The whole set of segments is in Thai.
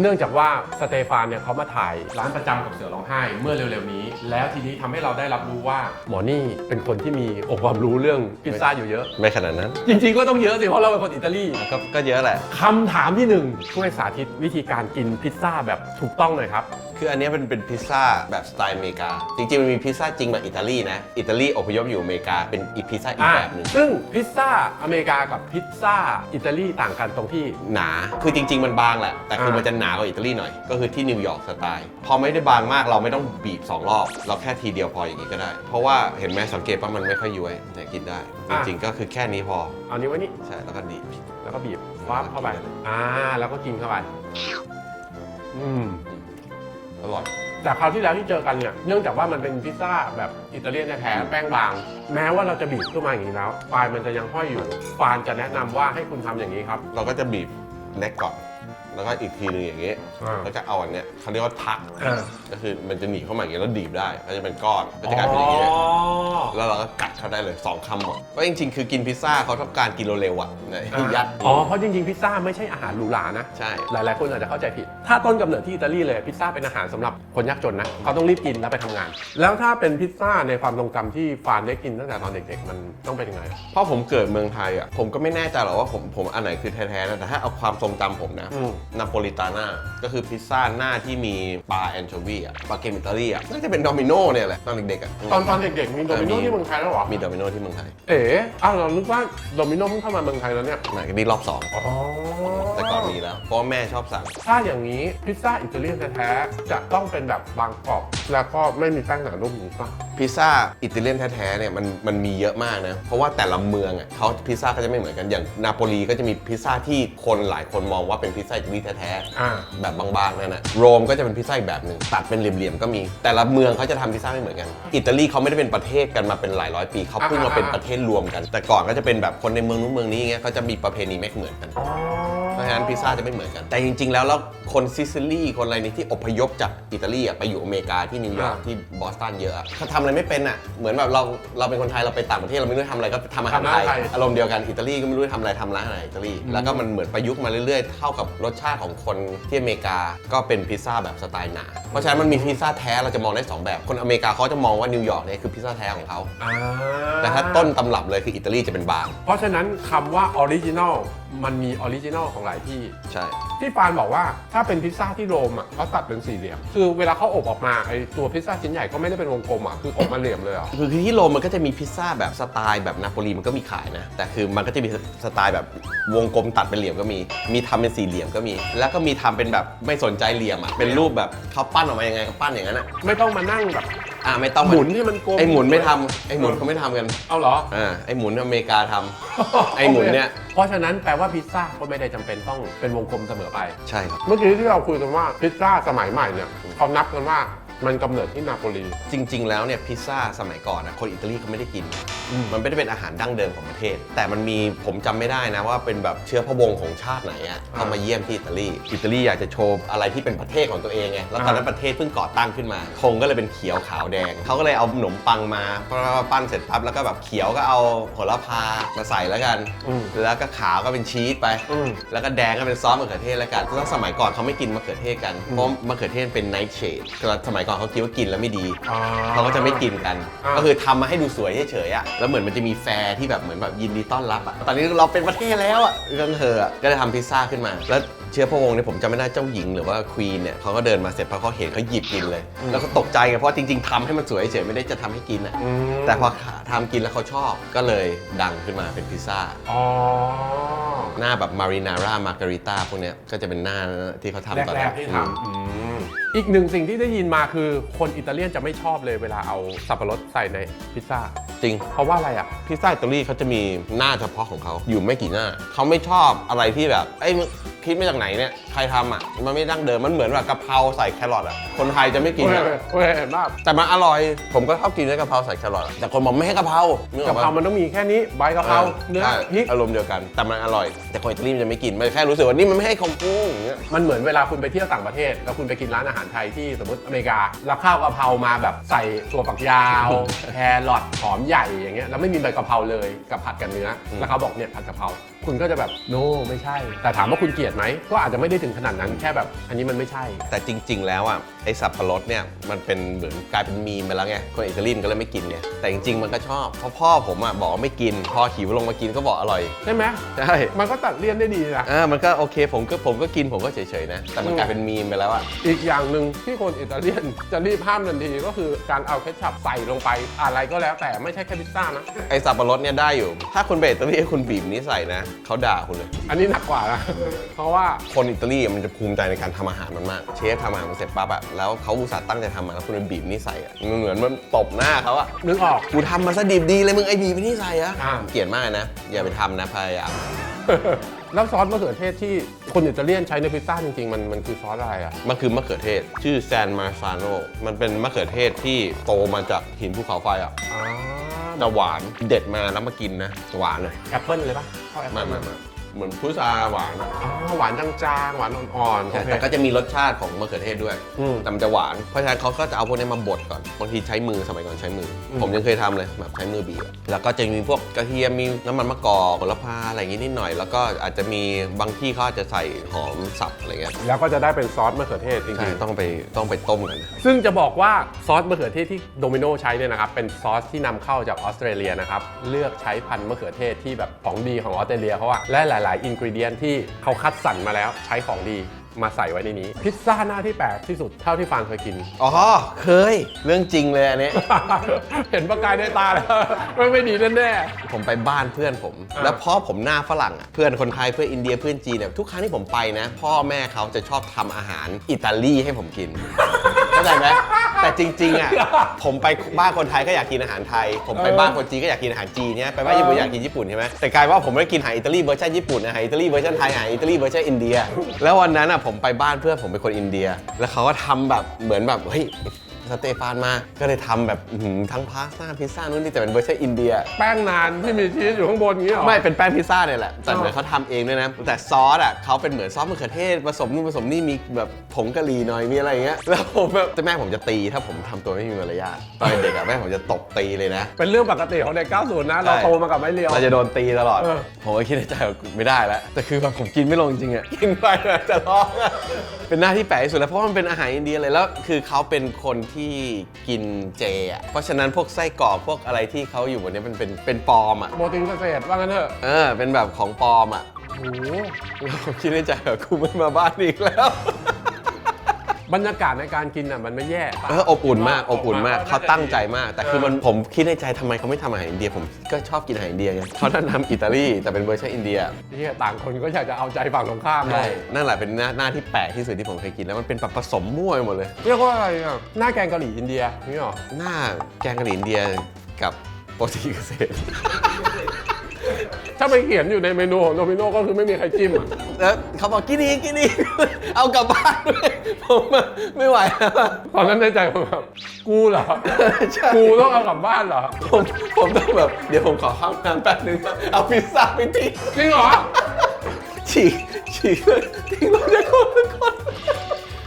เนื่องจากว่าสเตฟานเนี่ยเขามาถ่ายร้านประจำกับเสือร้องไห้เมื่อเร็วๆนี้ แล้วทีนี้ทำให้เราได้รับรู้ว่า หมอนี่เป็นคนที่มีองค์ความรู้เรื่องพิซซ่าอยู่เยอะ ไม่ขนาดนั้น จริงๆก็ต้องเยอะสิ เพราะเราเป็นคนอิตาลีก็ก็เยอะแหละ คำถามที่หนึ่งช่วยสาธิตวิธีการกินพิซซ่าแบบถูกต้องหน่อยครับ คืออันเนี้ยเป็นเป็นพิซซ่าแบบสไตล์อเมริกา จริงๆ มันมีพิซซ่าจริงแบบอิตาลีนะ อิตาลีอพยพอยู่อเมริกาเป็นอีกพิซซ่าอีกอ่าแบบหนึ่ง ซึ่งพิซซ่าอเมริกากับพิซซ่าอิตาลีต่างกันตรงที่ หนา คือจริง ๆ มันบางแหละ แต่คืออ่ามัมันจะหนากว่าอิตาลีหน่อย ก็คือที่นิวยอร์กสไตล์ พอไม่ได้บางมากเราไม่ต้องบีบ 2 รอบ เราแค่ทีเดียวพออย่างนี้ก็ได้ เพราะว่าเห็นไหมสังเกตว่ามันไม่ค่อยย้วยเนี่ยกินได้จริง ๆ ก็คือแค่นี้พอ เอานี้วไว้นี่ ใช่ แล้วก็ดีบแล้วก็บีบฟ้าบเข้าไป อ่า แล้วก็กินเข้าไป อืม อร่อย แต่คราวที่แล้วที่เจอกันเนี่ย เนื่องจากว่ามันเป็นพิซซ่าแบบอิตาเลียนแท้ๆแป้งบาง แม้ว่าเราจะบีบขึ้นมาอย่างนี้แล้วปลายมันจะยังห้อยอยู่ ปานจะแนะนำว่าให้คุณทำอย่างนี้ครับ เราก็จะบีบเล็กก่อน แล้วก็อีกทีหนึงอย่างนี้ อ่า แล้วก็เอาอันเนี้ยเขาเรียกว่าทัก อ่าก็คือมันจะหนีบเข้ามาอย่างนี้แล้วดีบได้ก็จะเป็นก้อนก็จะกลายเป็นอย่างนี้เลยอ๋อแล้วเราก็กัดเข้าได้เลย2คำหมดก็จริงๆ คือกินพิซซ่าเขาต้องการกินเร็วๆอะเนี่ยยัดอ๋อ เพราะจริงๆ พิซซ่าไม่ใช่อาหารหรูหรานะ ใช่ หลายๆ คนอาจจะเข้าใจผิด ถ้าต้นกำเนิดที่อิตาลีเลยพิซซ่าเป็นอาหารสำหรับคนยากจนนะเขาต้องรีบกินแล้วไปทำงาน แล้วถ้าเป็นพิซซ่าในความทรงจำที่ฟานได้กินตั้งแต่ตอนเด็กๆ มันต้องเป็นยังไงเพราะผมเกิดเมืองไทยอะผมก็ไม่แน่ใจหรอกว่าผมผมอันไหนคือแท้ๆนะแต่ถ้าเอาความทรงจำผมนะอืมนาโปลิตาน่าก็คือพิซซ่าหน้าที่มีปลาแอนโชวีอะปลาเกมอิตาลีอะน่าจะเป็นโดมิโนเนี่ยแหละตอนเด็กๆอะตอนตอนเด็กๆมีโดมิโนที่เมืองไทยแล้วเหรอมีโดมิโนที่เมืองไทยเอ๋อ้าวเรานึกว่าโดมิโนเพิ่งเข้ามาเมืองไทยแล้วเนี่ยไหนก็นี่รอบสองอ๋อแต่ก่อนมีแล้วเพราะว่าแม่ชอบสั่งถ้าอย่างนี้พิซซ่าอิตาเลียนแท้ๆจะต้องเป็นแบบบางกรอบ แล้วก็ไม่มีแป้งหนานุ่มหรือเปล่า พิซซ่าอิตาเลียนแท้ๆเนี่ยมันมันมีเยอะมากนะ เพราะว่าแต่ละเมืองอะเขาพิซซ่าก็จะไม่เหมือนกันอย่างนาโปลีก็จะมีพิซซ่าที่คนหลายคนมองว่าเป็นพิซซ่าอิตาลีแท้อ่า ๆแบบบางๆนั่นนะโรมก็จะเป็นพิซซ่าอีกแบบหนึ่งตัดเป็นเหลี่ยมๆก็มี แต่ละเมืองเขาจะทำพิซซ่าไม่เหมือนกันอิตาลีเขาไม่ได้เป็นประเทศกันมาเป็นหลายร้อยปีเขาเพิ่งมาเป็นประเทศรวมกัน แต่ก่อนก็จะเป็นแบบคนในเมืองนู้นเมืองนี้อย่างเงี้ยเขาจะมีประเพณีไม่เหมือนกันอ๋อเพราะฉะนั้นพิซซ่าจะไม่เหมือนกัน แต่จริง ๆ แล้วแล้ว คนซิซิลีคนอะไรนี่ที่อพยพจากอิตาลีอะไปอยู่อเมริกาที่นิวยอร์กอ่า ที่บอสตันเยอะอะเขาทำอะไรไม่เป็นอะเหมือนแบบเราเราเป็นคนไทยเราไปต่างประเทศเราไม่รู้จะทำอะไรก็ทำอาหารไทยทำอาหารไทย อารมณ์เดียวกันอิตาลีก็ไม่รู้จะทำอะไรทำร้านอาหารอิตาลีอืมแล้วก็มันเหมือนประยุกต์มาเรื่อยๆ เท่ากับรสชาติของคนที่อเมริกาก็เป็นพิซซ่าแบบสไตล์หนาเพราะฉะนั้นมันมีพิซซ่าแท้เราจะมองได้สองแบบคนอเมริกาเขาจะมองว่านิวยอร์กเนี่ยคือพิซซ่าแท้ของเขาอ่าแต่ถ้าต้นตำรับเลยคืออิตาลีจะเป็นบาง เพราะฉะนั้นคำว่าออริจินอล มันมีออริจินอลของหลายที่ ใช่ที่ฟานบอกว่าถ้าเป็นพิซซ่าที่โรมอะเขาตัดเป็นสี่เหลี่ยม คือเวลาเขาอบออกมาไอตัวพิซซ่าชิ้นใหญ่ก็ไม่ได้เป็นวงกลมอะคืออบมาเหลี่ยมเลยอะคือคือที่โรมมันก็จะมีพิซซ่าแบบสไตล์แบบนาโปลีมันก็มีขายนะ แต่คือมันก็จะมีสไตล์แบบวงกลมตัดเป็นเหลี่ยมก็มี มีทำเป็นสี่เหลี่ยมก็มี แล้วก็มีทำเป็นแบบไม่สนใจเหลี่ยมอะเป็นรูปแบบเขาปั้นออกมายังไงก็ปั้นอย่างนั้นอะไม่ต้องมานั่งแบบ อ่าไม่ต้องหมุนให้มันกลมไอหมุนไม่ทำไอหมุนเขาไม่ทำกันเอาเหรอ อ่าไอหมุนอเมริกาทำ ไอหมุนเนี่ย เพราะฉะนั้นแปลว่าพิซซ่าก็ไม่ได้จำเป็นต้องเป็นวงกลมเสมอไป ใช่ครับ เมื่อกี้ที่เราคุยกันว่าพิซซ่าสมัยใหม่เนี่ยเขานับกันว่า มันกำเนิดที่นาโปลี จริง ๆ แล้วเนี่ยพิซซ่าสมัยก่อนนะคนอิตาลีเขาไม่ได้กินอืมมันไม่ได้เป็นอาหารดั้งเดิมของประเทศ แต่มันมีผมจำไม่ได้นะว่าเป็นแบบเชื้อพระวงศ์ของชาติไหนอะเขามาเยี่ยมที่อิตาลีอิตาลีอยากจะโชว์อะไรที่เป็นประเทศของตัวเองไงแล้วตอนนั้นประเทศเพิ่งก่อตั้งขึ้นมาธงก็เลยเป็นเขียวขาวแดงเขาก็เลยเอาขนมปังมาพอปั้นเสร็จปั๊บแล้วก็แบบเขียวก็เอาโหระพามาใส่แล้วกัน อืมแล้วก็ขาวก็เป็นชีสไป อืม แล้วก็แดงก็เป็นซอสมะเขือเทศแล้วกันแล้วสมัยก่อนเขาไม่กินมะเขือเทศกันเพราะมะเขือเทศเป็นไนท์เชดสมัยก่อนเขาคิดว่ากินแล้วไม่ดีอ่เขาก็จะไม่กินกัน อ่า ก็คือทำมาให้ดูสวยเฉยๆอะแล้วเหมือนมันจะมีแฟร์ที่แบบเหมือนแบบยินดีต้อนรับอะตอนนี้เราเป็นประเทศแล้วอะเรื่องเธออะก็เลยทำพิซซ่าขึ้นมา แล้วเชื้อพระวงศ์เนี่ยผมจำไม่ได้เจ้าหญิงหรือว่าควีนเนี่ยเขาก็เดินมาเสร็จพอเขาเห็นเขาหยิบกินเลย แล้วก็ตกใจไงเพราะจริงๆทำให้มันสวยเฉยๆไม่ได้จะทำให้กินอะอืมแต่พอทำกินแล้วเขาชอบก็เลยดังขึ้นมาเป็นพิซซ่า อ๋อ หน้าแบบมารีนาร่ามาการิต้าพวกเนี้ยก็จะเป็นหน้าที่เขาทำตอนแรแรกกๆที่ทำอืม อีกหนึ่งสิ่งที่ได้ยินมาคือคนอิตาเลียนจะไม่ชอบเลยเวลาเอาสับปะรดใส่ในพิซซ่า จริง เพราะว่าอะไรอะ พิซซ่าอิตาลีเขาจะมีหน้าเฉพาะของเขาอยู่ไม่กี่หน้า เขาไม่ชอบอะไรที่แบบ เอ้ยมึงคิดมาจากไหนเนี่ย ใครทำอะมันไม่ดั้งเดิมมันเหมือนแบบกะเพราใส่แครอทอะคนไทยจะไม่กินโอ้ยอะโอ้ยเห็นมากแต่มันอร่อย ผมก็ชอบกินด้วยกะเพราใส่แครอทอะแต่คนบอกไม่ให้กะเพรานึอกะอกเพราปะมันต้องมีแค่นี้ ใบกะเพราเนื้อใช่พริก อารมณ์เดียวกัน แต่มันอร่อย แต่คนอิตาลีมันจะไม่กิน มันแค่รู้สึกว่านี่มันไม่ให้ของกูอย่างเงี้ย มันเหมือนเวลาคุณไปเที่ยวต่างประเทศ แล้วคุณไปกินร้านอาหารไทยที่สมมติอเมริกา แล้วข้าวกะเพรามาแบบใส่ตัวฝักยาว แครอทหอมใหญ่อย่างเงี้ยแล้วไม่มีใบกะเพราเลยกับผัดกับเนื้อแล้วเขาบอกเนี่ยผัดกะเพราคุณก็จะแบบโนไม่ใช่ แต่ถามว่าคุณเกลียดไหมก็อาจจะไม่ได้ถึงขนาดนั้นแค่แบบ อันนี้มันไม่ใช่ แต่จริง ๆ แล้วอะไอสับปะรดเนี่ยมันเป็นเหมือนกลายเป็นมีมไปแล้วไงคนอิตาลีก็เลยไม่กินไงแต่จริงๆมันก็ชอบเพราะพ่อผมอะบอกว่าไม่กินพอหิวลงมากินก็บอกอร่อยใช่ไหมใช่มันก็ตัดเลี่ยนได้ดีนะ อ่ามันก็โอเคผมก็ผมก็กินผมก็เฉยๆนะ แต่มันกลายเป็นมีมไปแล้วอะอีกอย่างหนึ่งที่คนอิตาเลียนจะรีบห้ามทันทีก็คือการเอาเคชัพใส่ลงไปอะไรก็แล้วแต่ไม่ใช่แค่พิซซ่านะ ไอสับปะรดเนี่ยได้อยู่ ถ้าคุณไปอิตาลีคุณบีบนี้ใส่นะเขาด่าคุณเลย อันนี้หนักกว่านะเพราะว่าคนอิตาลีมันจะภูมิใจในการทำอาหารมันมาก เชฟทำอาหารมาเสร็จปั๊บอะแล้วเขาอุตส่าห์ตั้งใจทำมาแล้วคุณไปบีบนี่ใส่อะมันเหมือนมันตบหน้าเขาอะนึกออก กูทำมาซะดิบดีเลยมึงไอ้บีบนี่ใส่อะอ่า เกลียดมากเลยนะ อย่าไปทำนะพยายาม แล้วซอสมะเขือเทศที่คนอิตาเลียนใช้ในพิซซ่าจริงๆ มันมันคือซอสอะไรอะ มันคือมะเขือเทศ ชื่อแซนมาซาโนมันเป็นมะเขือเทศที่โตมาจากหินภูเขาไฟอะอ๋อแต่หวานเด็ดมาแล้วมากินนะ หวานเลยแอปเปิ้ลเลยปะเข้าแอปไมาเปิ้ลมามา เหมือนพุทราหวานอะอ๋อหวานจางๆ หวานอ่อนๆใช่โอเค แต่ก็จะมีรสชาติของมะเขือเทศด้วย อืมแต่มันจะหวาน เพราะฉะนั้นเขาก็จะเอาพวกนี้มาบดก่อน บางทีใช้มือสมัยก่อนใช้มืออมผมยังเคยทำเลยแบบใช้มือบีบอะแล้วก็จะมีพวกกระเทียม มีน้ำมันมะกอกโหระพาอะไรอย่างงี้นิดหน่อย แล้วก็อาจจะมีบางที่เขาอาจจะใส่หอมสับอะไรเงี้ย แล้วก็จะได้เป็นซอสมะเขือเทศจใช่ริงต้องไปต้องไปต้มกันนะๆซึ่งจะบอกว่าซอสมะเขือเทศที่โดมิโนใช้เนี่ยนะครับ เป็นซอสที่นำเข้าจากออสเตรเลียนะครับ เลือกใช้พันธุ์มะเขือเทศที่แบบของดีของออสเตรเลียเขาอะและหลายๆอินกิเดียนที่เขาคัดสรรมาแล้วใช้ของดีมาใส่ไว้ในนี้ พิซซ่าหน้าที่แปลกที่สุดเท่าที่ฟางเคยกิน อ๋อ เคย เรื่องจริงเลยอันนี้ เห็นประกายในตาแล้วไม่ไม่ดีแน่ผมไปบ้านเพื่อนผมอ่าแล้วพ่อผมหน้าฝรั่งอะเพื่อนคนไทยเพื่อนอินเดียเพื่อนจีนเนี่ยทุกครั้งที่ผมไปนะ พ่อแม่เขาจะชอบทำอาหารอิตาลีให้ผมกินเข้า ใจไหมแต่จริงๆอะผมไปบ้านคนไทยก็อยากกินอาหารไทย ผมไปบ้านคนจีนก็อยากกินอาหารจีนเนี่ยไปบ้านญี่ปุ่นอยากกินญี่ปุ่นใช่ไหมแต่กลายว่าผมไม่ได้กินอาหารอิตาลีเวอร์ชันญี่ปุ่นอาหารอิตาลีเวอร์ชันไทยอาหารอิตาลีเวอร์ชันอินเดีย แล้ววันนั้นอะผมไปบ้านเพื่อนผมเป็นคนอินเดีย แล้วเขาก็ทำแบบเหมือนแบบเฮ้ย สเตฟานมา ก็เลยทำแบบอื้อหือทั้งพาสต้าพิซซ่านู่นนี่แต่เป็นเวอร์ชันอินเดียๆแป้งนานที่มีชีสอยู่ข้างบนอย่างนี้เหรอ ไม่เป็นแป้งพิซซ่าเนี่ยแหละ แต่อ๋อเหมือนเขาทำเองด้วยนะ แต่ซอสอะเขาเป็นเหมือนซอสมะเขือเทศผสมนู่นผสมนี่มีแบบผงกะหรี่หน่อยมีอะไรอย่างเงี้ยแล้วผมแบบแต่แม่ผมจะตีถ้าผมทำตัวไม่มีมารยาทตอนเด็กอะแม่ผมจะตบตีเลยนะ เป็นเรื่องปกติของเด็ก 90 นะ เราใช่ โตมากับไม้เรียว เราจะโดนตีตลอด เออ ผมก็คิดในใจว่าไม่ได้แล้ว แต่คือแบบผมกินไม่ลงจริงๆอะ กินไปแบบจะร้องอะเป็นหน้าที่แปลกที่สุดแล้วเพราะว่ามันเป็นอาหารอินเดียเลยแล้ว คือเขาเป็นคนที่กินเจอะเพราะฉะนั้นพวกไส้กรอกพวกอะไรที่เขาอยู่บนนี้มันเป็นเป็นปลอมอะโมตินเกษตรว่างั้นเถอะเออเป็นแบบของปลอมอะโอ้โหแล้วผมคิดในใจแบบกูไม่มาบ้านอีกแล้ว บรรยากาศในการกินอะมันไม่แย่เอออบอุ่นมากอบอุ่นมากน่จะเขาตั้งใจมาก แต่คือมันเออผมคิดในใจทำไมเขาไม่ทำอาหารอินเดียผมก็ชอบกินอาหารอินเดียไงเขาดันทำอิตาลีแต่เป็นเวอร์ชันอินเดียเหียต่างคนก็อยากจะเอาใจฝั่งตรงข้ามเลใช่ยนั่นแหละเป็นหน้าหน้าที่แปลกที่สุดที่ผมเคยกินแล้วมันเป็นแบบผสมมั่วไปหมดเลย เรียกว่าอะไรอะ หน้าแกงกะหรี่อินเดียนี่หรอ หน้าแกงกะหรี่อินเดียกับโปรตีนเกษตร ถ้าไปเขียนอยู่ในเมนูของโดมิโนก็คือไม่มีใครจิ้มอะแล้วเขาบอกกินอีกกินอีก เอากลับบ้านด้วยผมอะไม่ไหวแล้วอะ ตอนนั้นในใจผมแบบกูเหรอ ใช่ กูต้องเอากลับบ้านเหรอ ผมผมต้องแบบ เดี๋ยวผมขอเข้าห้องน้ำแป๊บนึงเอาพิซซ่าไปทิ้งจริงเหรอ ฉีกฉีกเลยทิ้งลงจากคนทุกคน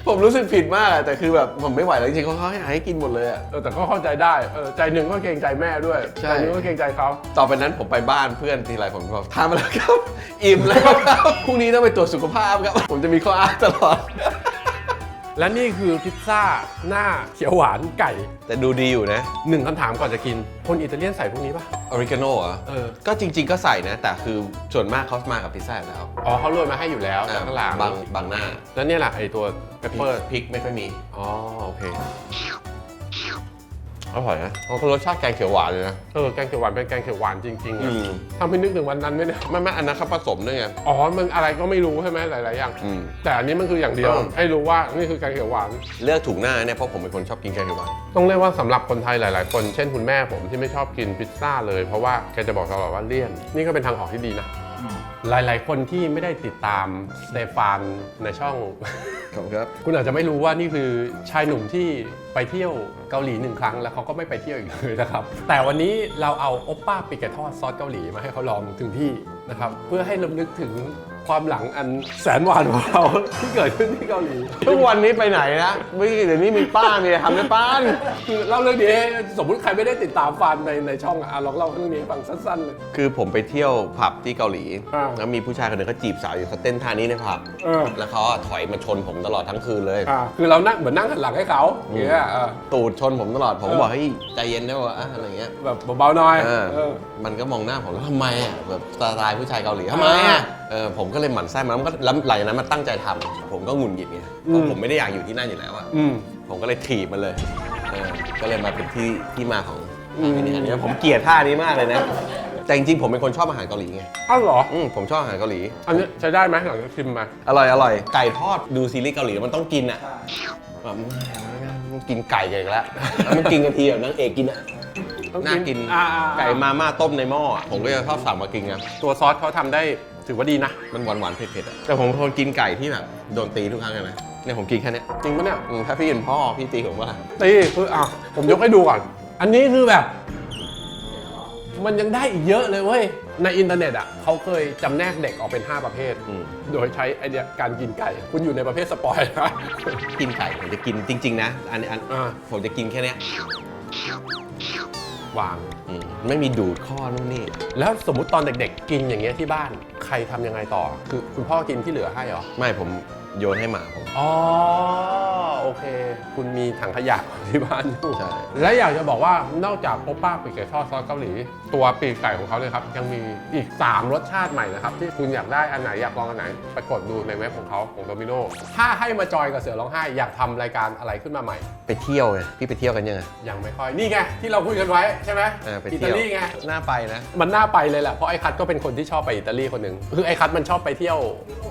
ผมรู้สึกผิดมากอะแต่คือแบบผมไม่ไหวแล้วจริงๆเขาเขาให้ให้กินหมดเลยอะ เออแต่ก็เข้าใจได้เออใจหนึ่งก็เกรงใจแม่ด้วยใช่ ใจหนึ่งก็เกรงใจเขาต่อไปนั้นผมไปบ้านเพื่อนทีไรผมก็บอกทานมาแล้วครับ อิ่มแล้วครับพรุ่งนี้ต้องไปตรวจสุขภาพครับ ผมจะมีข้ออ้างตลอด และนี่คือพิซซ่าหน้าเขียวหวานไก่ แต่ดูดีอยู่นะหนึ่งคำถามก่อนจะกิน คนอิตาเลียนใส่พวกนี้ปะออริกาโน่เหรอเออ ก็จริง ๆ ก็ใส่นะ แต่คือส่วนมากเขามากับพิซซ่าอยู่แล้วอ๋อเขาโรยมาให้อยู่แล้วจากข้างหลังบางบางหน้า แล้วเนี่ยแหละไอตัวเปปพริเปอกร์พริกไม่ค่อยมี อ๋อโอเค อร่อยนะเขารสชาติแกงเขียวหวานเลยนะ เออแกงเขียวหวานเป็นแกงเขียวหวานจริงๆอือะม ทำให้นึกถึงวันนั้นไหมเนี่ยไม่ไม่อันนั้นเขาผสมด้วยไง อ๋อมันอะไรก็ไม่รู้ใช่ไหมหลายๆอย่าง อืม แต่อันนี้มันคืออย่างเดียวเออให้รู้ว่านี่คือแกงเขียวหวาน เลือกถูกหน้าเนี่ยเพราะผมเป็นคนชอบกินแกงเขียวหวาน ต้องเรียกว่าสำหรับคนไทยหลาย ๆ คน เช่นคุณแม่ผมที่ไม่ชอบกินพิซซ่าเลยเพราะว่าแกจะบอกตลอดว่าเลี่ยน นี่ก็เป็นทางออกที่ดีนะ หลายๆ คนที่ไม่ได้ติดตามสเตฟานในช่อง ขอบคุณครับ คุณอาจจะไม่รู้ว่านี่คือชายหนุ่มที่ไปเที่ยวเกาหลีหนึ่งครั้งแล้วเขาก็ไม่ไปเที่ยวอีกเลยนะครับ แต่วันนี้เราเอาโอปป้าปิกเกตทอดซอสเกาหลีมาให้เขาลองถึงที่นะครับ เพื่อให้ลำลึกถึง ความหลังอันแสนหวานของเรา ที่เกิดขึ้นที่เกาหลี ทุกวันนี้ไปไหนนะไม่เดี๋ยวนี้มีป้ามีอะไรทำได้ป้านคือเล่าเรื่องนี้ให้สมมุติใครไม่ได้ติดตามฟานในในช่องอะลองเล่าเรื่องนี้ให้ฟังสั้นๆเลย คือผมไปเที่ยวผับที่เกาหลี อ่า แล้วมีผู้ชายคนหนึงเขาจีบสาวอยู่เขาเต้นท่านี้ในผับ เออแล้วเขาอะถอยมาชนผมตลอดทั้งคืนเลย อ่าคือเรานั่งเหมือนนั่งหันหลังให้เขาอย่างเงี้ยเออ ตูดชนผมตลอด ผมก็เออบอกเฮ้ยใจเย็นได้ป่ะอะไรเงี้ยแบบเบาๆหน่อยเออเออ มันก็มองหน้าผมแล้วทำไมอะแบบสไตล์ผู้ชายเกาหลีทำไมอะ เออผมก็เลยหมั่นไส้มันแล้วมันก็แล้วหลังจากนั้นมันตั้งใจทำผมก็หงุนหงิดไงเพราะผมไม่ได้อยากอยู่ที่นั่นอยู่แล้วอะอืม ผมก็เลยถีบมันเลยเออก็เลยมาเป็นที่ที่มาของอืมอันนี้อันนี้ผมเกลียดท่านี้มากเลยนะ แต่จริงๆผมเป็นคนชอบอาหารเกาหลีไงอ้าวเหรอ อืมผมชอบอาหารเกาหลี อันนี้ใช้ได้ไหมหลังจากชิมมา อร่อยอร่อยไก่ทอดดูซีรีส์เกาหลีมันต้องกินอะแบบมันกินไก่กันอีกแล้วแล้วมันกินกันทีแบบนางเอกกินอะต้องน่ากินอ่าอ่าไก่มาม่าต้มในหม้ออะผมก็จะชอบสั่งมากินไงตัวซอสเขาทำได้ ถือว่าดีนะ มันหวานหวานๆเผ็ดๆอะแต่ผมเป็นคนกินไก่ที่แบบโดนตีทุกครั้งเลยนะเนี่ยผมกินแค่เนี้ยจริงปะเนี่ยอืมถ้าพี่เป็นพ่อพี่ตีผมว่า ตีคืออะผมยกให้ดูก่อน อันนี้คือแบบ มันยังได้อีกเยอะเลยเว้ย ในอินเทอร์เน็ตอะเขาเคยจำแนกเด็กออกเป็น 5 ประเภท อืม โดยใช้ไอเดียการกินไก่ คุณอยู่ในประเภทสปอยล์นะ กินไก่ผมจะกินจริง ๆ นะ อันอันอ่า ผมจะกินแค่เนี้ยวาง อืมไม่มีดูดข้อนู่นนี่ แล้วสมมุติตอนเด็กๆ กินอย่างเงี้ยที่บ้านใครทำยังไงต่อ คือคุณพ่อกินที่เหลือให้เหรอ ไม่ผมโยนให้หมาผม อ๋อ โอเค คุณมีถังขยะที่บ้านอยู่ใช่ และอยากจะบอกว่านอกจากโอป้าปีกไก่ทอดซอสเกาหลี ตัวปีกไก่ของเขาเลยครับ ยังมีอีก 3 รสชาติใหม่นะครับ ที่คุณอยากได้อันไหนอยากลองอันไหน ไปกดดูในเว็บของเขาของโดมิโนถ้าให้มาจอยกับเสือร้องไห้ อยากทำรายการอะไรขึ้นมาใหม่ ไปเที่ยวไงพี่ไปเที่ยวกันยังไงยังไม่ค่อยนี่ไงที่เราคุยกันไว้ใช่ไหม เออไปอิเที่ตายวลีไง น่าไปนะมันน่าไปเลยแหละ เพราะไอ้คัทก็เป็นคนที่ชอบไปอิตาลีคนหนึ่งคือไอ้คัทมันชอบไปเที่ยว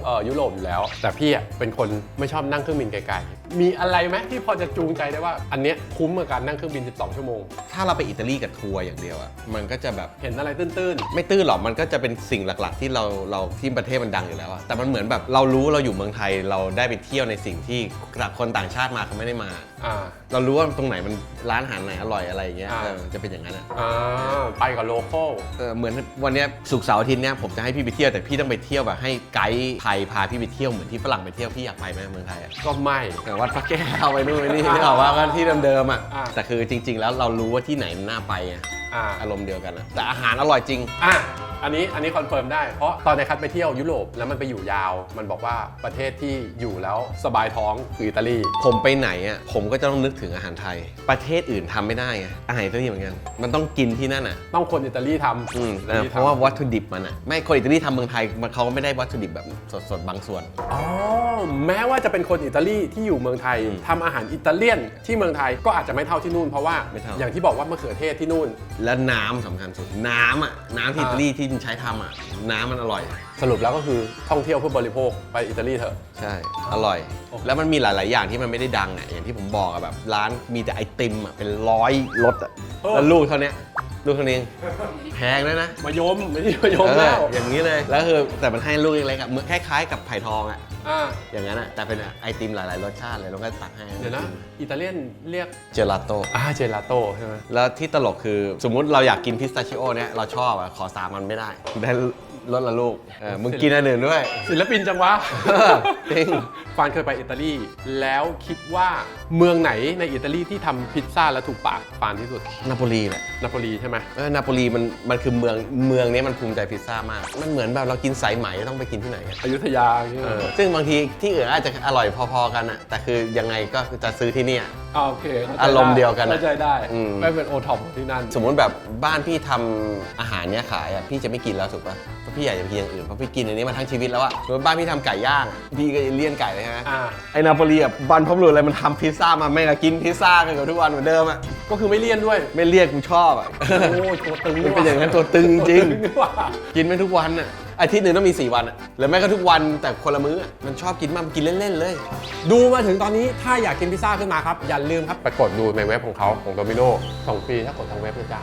เอ่อยุโรปอยู่แล้ว แต่พี่อะเป็นคนไม่ชอบนั่งเครื่องบินไกลๆ มีอะไรไหมที่พอจะจูงใจได้ว่า อันเนี้ยคุ้มกับการนั่งเครื่องบิน 12 ชั่วโมง ถ้าเราไปอิตาลีกับทัวร์อย่างเดียวอะมันก็จะแบบเห็นอะไรตื้นไม่ตื้นหรอกมันก็จะเป็นสิ่งหลัก ๆ ที่เราเราที่ประเทศมันดังอยู่แล้วอะแต่มันเหมือนแบบเรารู้เราอยู่เมืองไทยเราได้ไปเที่ยวในสิ่งที่คนต่างชาติมาเขาไม่ได้มา ๆ อ่า เรารู้ว่าตรงไหนมันร้านอาหารไหนอร่อยอะไรอย่างเงี้ยอ่า เออจะเป็นอย่างนั้นอะอ่าไปกับโลโก้เออเหมือนวันเนี้ยศุกร์เสาร์อาทิตย์เนี้ยผมจะให้พี่ไปเที่ยวแต่พี่ต้องไปเที่ยวแบบให้ไกด์ไทยพาพี่ไปเที่ยวเหมือนที่ฝรั่งไปเที่ยวพี่อยากไปไหมเมืองไทยอะ ก็ไม่ แต่วัดพระแก้วไปนู่นไปนี่ไม่ออกว่าก็ที่เดิมๆอะอ่า แต่คือจริง ๆ แล้วเรารู้ว่าที่ไหนมันน่าไปไงอ่าอารมณ์เดียวกันอะแต่อาหารอร่อยจริง อะ อันนี้อันนี้คอนเฟิร์มได้ เพราะตอนในคัทไปเที่ยวยุโรปแล้วมันไปอยู่ยาว มันบอกว่าประเทศที่อยู่แล้วสบายท้องคืออิตาลี ผมไปไหนอะผมก็จะต้องนึกถึงอาหารไทย ประเทศอื่นทำไม่ได้ไงอาหารอิตาลีเหมือนกัน มันต้องกินที่นั่นอะต้องคนอิตาลีทำอืมอิตาลีเพราะว่าทำวัตถุดิบมันอะไม่คนอิตาลีทำเมืองไทยมันเขาก็ไม่ได้วัตถุดิบแบบสดๆบางส่วน อ๋อ แม้ว่าจะเป็นคนอิตาลีที่อยู่เมืองไทยอืมทำอาหารอิตาเลียนที่เมืองไทยก็อาจจะไม่เท่าที่นู่นเพราะว่าไม่เท่า อย่างที่บอกว่ามะเขือเทศที่นู่น และน้ำสำคัญสุด น้ำอะ น้ำที่อิตาลีที่ใช้ทำอะ น้ำมันอร่อย สรุปแล้วก็คือท่องเที่ยวเพื่อบริโภคไปอิตาลีเถอะ ใช่ อร่อย โอ้โหแล้วมันมีหลาย ๆ อย่างที่มันไม่ได้ดังอะ อย่างที่ผมบอกอะแบบร้านมีแต่ไอติมอะ เป็นร้อยรสอะ แล้วลูกเท่าเนี้ยลูกเท่านี้เองแพงด้วยนะ มายมไม่ใช่มายมเอแล้อวอย่างนี้เลย แล้วคือแต่มันให้ลูกเล็กๆอะเหมือนคล้ายๆ กับไผ่ทองอะ อ่าอย่างนั้นอะแต่เป็นไอติมหลาย ๆ รสชาติเลยแล้วก็ตักให้เดี๋ยวนะอิตาเลียนเรียกเจลาโต้อ่าเจลาโต้ใช่ไหมแล้วที่ตลกคือสมมุติเราอยากกินพิสตาชิโอเนี่ยเราชอบอะขอสามมันไม่ได้ได้ รสละลูกเออมึงกินอันอื่นด้วย ศิลปินจังวะจริง ฟานเคยไปอิตาลีแล้วคิดว่าเมืองไหนในอิตาลีที่ทำพิซซ่าแล้วถูกปากฟานที่สุดนาโปลีแหละนาโปลีใช่ไหมเออนาโปลีมันมันคือเมืองเมืองนี้มันภูมิใจพิซซ่ามาก มันเหมือนแบบเรากินสายไหมต้องไปกินที่ไหนอะอยุธยาอย่างเงี้ยเออซึ่งบางทีที่อื่นอาจจะอร่อยพอๆกันอะแต่คือยังไงก็จะซื้อที่เนี่ยอ่าโอเคข้ใจอารมณ์เดียวกันอะเข้าใจได้อืม ไม่เป็นโอท็อปที่นั่นสมมุติแบบบ้านพี่ทำอาหารเนี้ยขายอะพี่จะไม่กินแล้วถูกปะเพราะพี่อยากจะไปกินอย่างอื่นเพราะพี่กินอันนี้มาทั้งชีวิตแล้วอะสมมติบ้านพี่ทำไก่ย่างอะพี่ก็จะเลี่ยนไก่เลยใช่ไหมอ่าไอ้นาโปลีอะบันพบรุษอะไรมันทำพิซซ่ามาแม่งก็กินพิซซ่ากันกับทุกวันเหมือนเดิมอะก็คือไม่เลี่ยนด้วย ไม่เรียกกูชอบอะโอ้ยตัวตึงมันเป็นอย่างนั้นตัวตึงจริงนี่หว่ากินไม่ทุกวันอะอาทิตย์หนึ่งต้องมี 4 วันอะหรือไม่ก็ทุกวันแต่คนละมื้ออะมันชอบกินมากมันกินเล่นๆเลย ดูมาถึงตอนนี้ถ้าอยากกินพิซซ่าขึ้นมาครับ อย่าลืมครับ ไปกดดูในเว็บของเขาของโดมิโนสองปีถ้ากดทางเว็บนะจ๊ะ